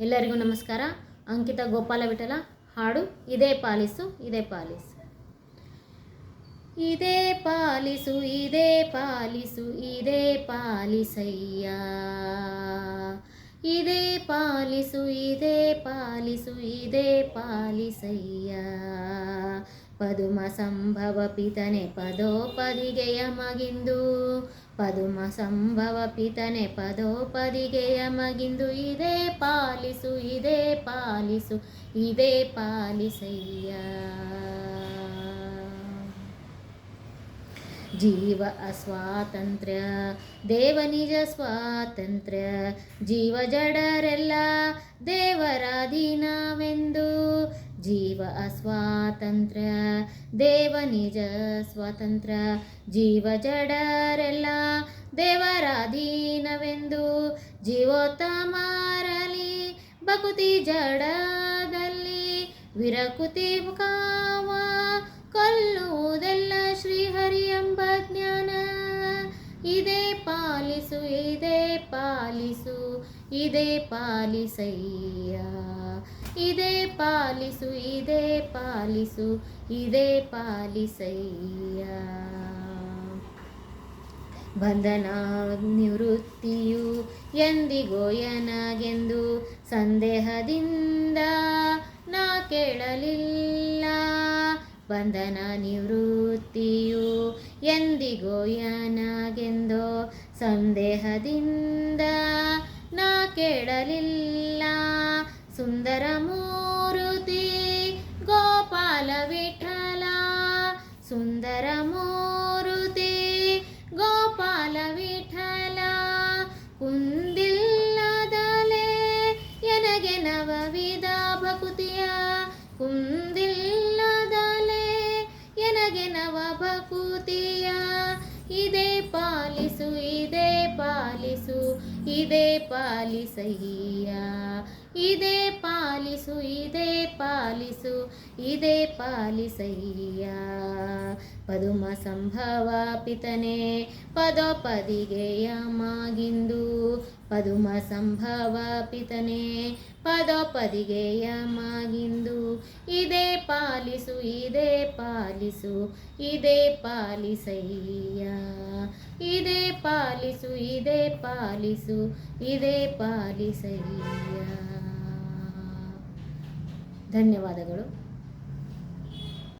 ಎಲ್ಲರಿಗೂ ನಮಸ್ಕಾರ. ಅಂಕಿತ ಗೋಪಾಲ ವಿಠಲ, ಹಾಡು ಇದೇ ಪಾಲಿಸು ಇದೇ ಪಾಲಿಸು. ಇದೇ ಪಾಲಿಸು ಇದೇ ಪಾಲಿಸು, ಇದೇ ಪಾಲಿಸಯ್ಯ. ಇದೇ ಪಾಲಿಸು ಇದೇ ಪಾಲಿಸು, ಇದೇ ಪಾಲಿಸಯ್ಯ. ಪದುಮ ಸಂಭವ ಪಿತನೆ ಪದೋಪದಿಗೆಯ ಮಗಿಂದು ಪದುಮ ಸಂಭವ ಪಿತನೆ ಪದೋಪದಿಗೆಯ ಮಗಿಂದು ಇದೇ ಪಾಲಿಸು ಇದೇ ಪಾಲಿಸು, ಇದೇ ಪಾಲಿಸಯ್ಯ. ಜೀವ ಅಸ್ವಾತಂತ್ರ್ಯ ದೇವ ನಿಜ ಸ್ವಾತಂತ್ರ್ಯ, ಜೀವ ಜಡರೆಲ್ಲ ದೇವರಾಧೀನವೆಂದು. ಜೀವ ಅಸ್ವಾತಂತ್ರ್ಯ ದೇವ ನಿಜ ಸ್ವಾತಂತ್ರ್ಯ ಜೀವ ಜಡರೆಲ್ಲ ದೇವರಾಧೀನವೆಂದು ಜೀವೋತ್ತಮರಲಿ ಬಕುತಿ ಜಡದಲ್ಲಿ ವಿರಕುತಿ ಮುಖಾಮ ಕೊಲ್ಲುವುದೆಲ್ಲ ಶ್ರೀಹರಿ ಎಂಬ ಜ್ಞಾನ. ಇದೇ ಪಾಲಿಸು ಇದೇ ಪಾಲಿಸು, ಇದೇ ಪಾಲಿಸಯ್ಯ. ಇದೇ ಪಾಲಿಸು ಇದೇ ಪಾಲಿಸು, ಇದೇ ಪಾಲಿಸಯ್ಯ. ಬಂಧನ ನಿವೃತ್ತಿಯು ಎಂದಿಗೋ ಎನಗೆಂದು ಸಂದೇಹದಿಂದ ನಾ ಕೇಳಲಿಲ್ಲ. ಬಂಧನ ನಿವೃತ್ತಿಯು ಎಂದಿಗೋ ಎನಗೆಂದೋ ಸಂದೇಹದಿಂದ ನಾ ಕೇಳಲಿಲ್ಲ. ಸುಂದರ ಮೂರುತಿ ಗೋಪಾಲ ವಿಠಲ. ಸುಂದರ ಮೂರುತಿ ಗೋಪಾಲ ವಿಠಲ. ಕುಂದಿಲ್ಲದಲೆ ಎನಗೆ ನವವಿಧ ಭಕುತಿಯ. ಕುಂದಿಲ್ಲದಲೆ ಎನಗೆ ನವ ಭಕುತಿಯ. ಇದೇ ಪಾಲಿಸು ಇದೇ ಪಾಲಿಸು, ಇದೇ ಪಾಲಿಸಯ್ಯ. ಇದೇ ಪಾಲಿಸು ಇದೇ ಪಾಲಿಸು, ಇದೇ ಪಾಲಿಸಯ್ಯ. ಪದುಮ ಸಂಭವ ಪಿತನೆ ಪದೋಪದಿಗೆಯ ಮಾಗಿಂದು ಪದುಮ ಸಂಭವ ಪಿತನೆ ಪದೋಪದಿಗೆಯ ಮಾಗಿಂದು ಇದೇ ಪಾಲಿಸು ಇದೇ ಪಾಲಿಸು, ಇದೇ ಪಾಲಿಸಯ್ಯ. ಇದೇ ಪಾಲಿಸು ಇದೇ ಪಾಲಿಸು, ಇದೇ ಪಾಲಿಸಯ್ಯ. ಧನ್ಯವಾದಗಳು.